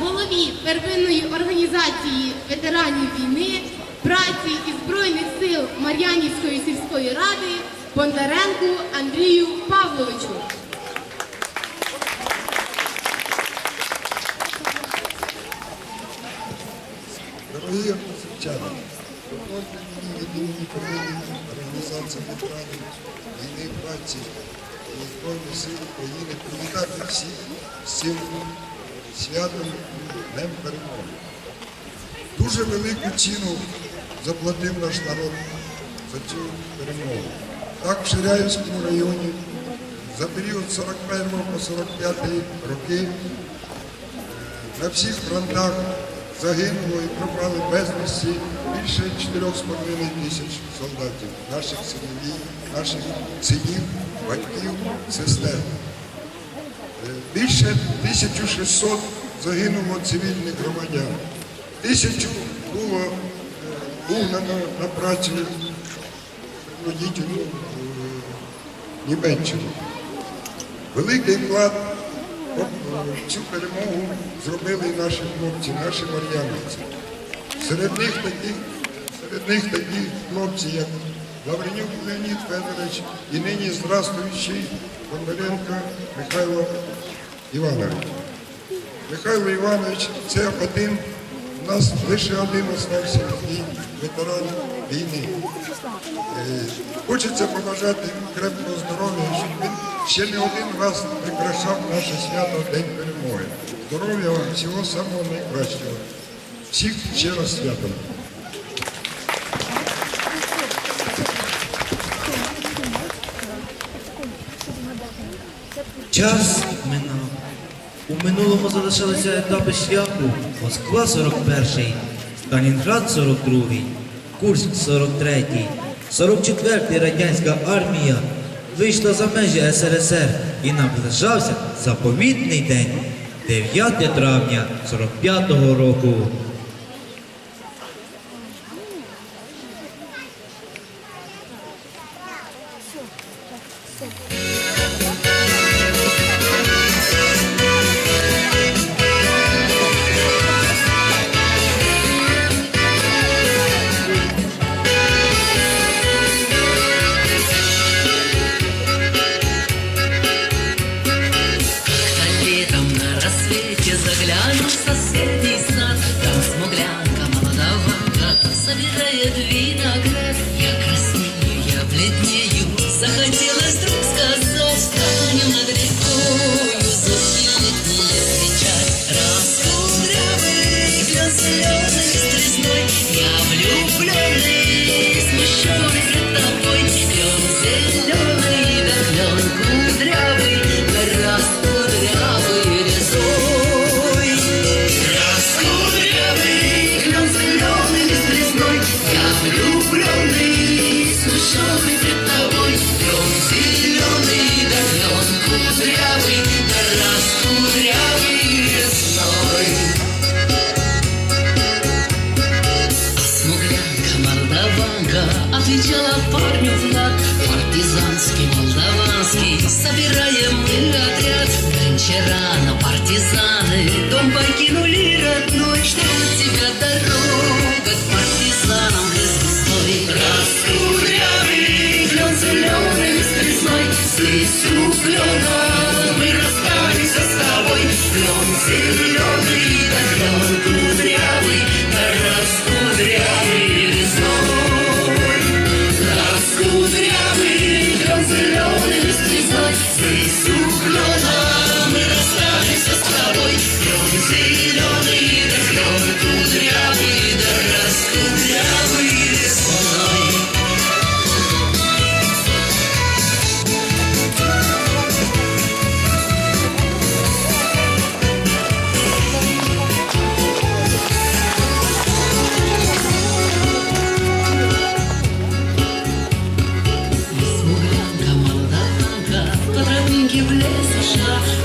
голові первинної організації ветеранів війни, праці і Збройних сил Мар'янівської сільської ради Бондаренку Андрію Павловичу. Дорогі освітяни, мені первинної організації ветеранів війни праці і Збройних сил України привітати всіх цим святом Днем Перемоги. Дуже велику ціну заплатив наш народ за цю перемогу. Так в Ширяївському районі за період 41 по 45 роки на всіх фронтах загинуло і пропали безвісті більше 4,5 тисяч солдатів, наших синовів, наших синів, батьків, сестер. Е, Більше 1600 загинуло цивільних громадян. Тисячу було е, на працю водітелю Німеччину. Великий вклад в цю перемогу зробили наші хлопці, наші мар'янівці. Серед них таких, серед них такі хлопці, як Лавренюк Леонід Федорович і нині здравствуючий Бондаренко Михайло Іванович. Михайло Іванович це один, у нас лише один остався ветеран війни. Е, Хочеться побажати крепкого здоров'я, щоб він ще не один раз прикрашав наше свято День перемоги. Здоров'я вам, всього самого найкращого. Всіх ще раз святом. Час минав. У минулому залишилися етапи шляху Москва 41, Сталінград 42, Курськ 43, 44 радянська армія вийшла за межі СРСР і наближався заповітний день 9 травня 45-го року. Как-то краснею, я бледнею, захотелось вдруг сказать Станем над рекою, застелит мне кричать Раскудрявый клен зеленый стресной Я влюбленный, Кудрявый Да раскудрявый резной Смуглянка, молдаванка Отвечала парню в лад Партизанский, молдаванский Собираем мы отряд. Нынче рано партизаны Дом листью клена Мы расстались с тобой Клен зеленый, да клен кудрявый Да раскудрявый резной не зашла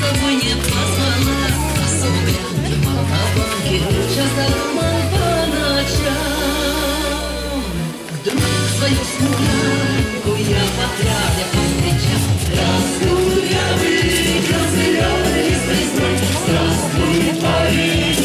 собой не позвала А сугленки, молдаванки, часто думал по ночам Вдруг свою смуглянку я потряс, я Здравствуй, я выиграл зеленый из Здравствуй, Париж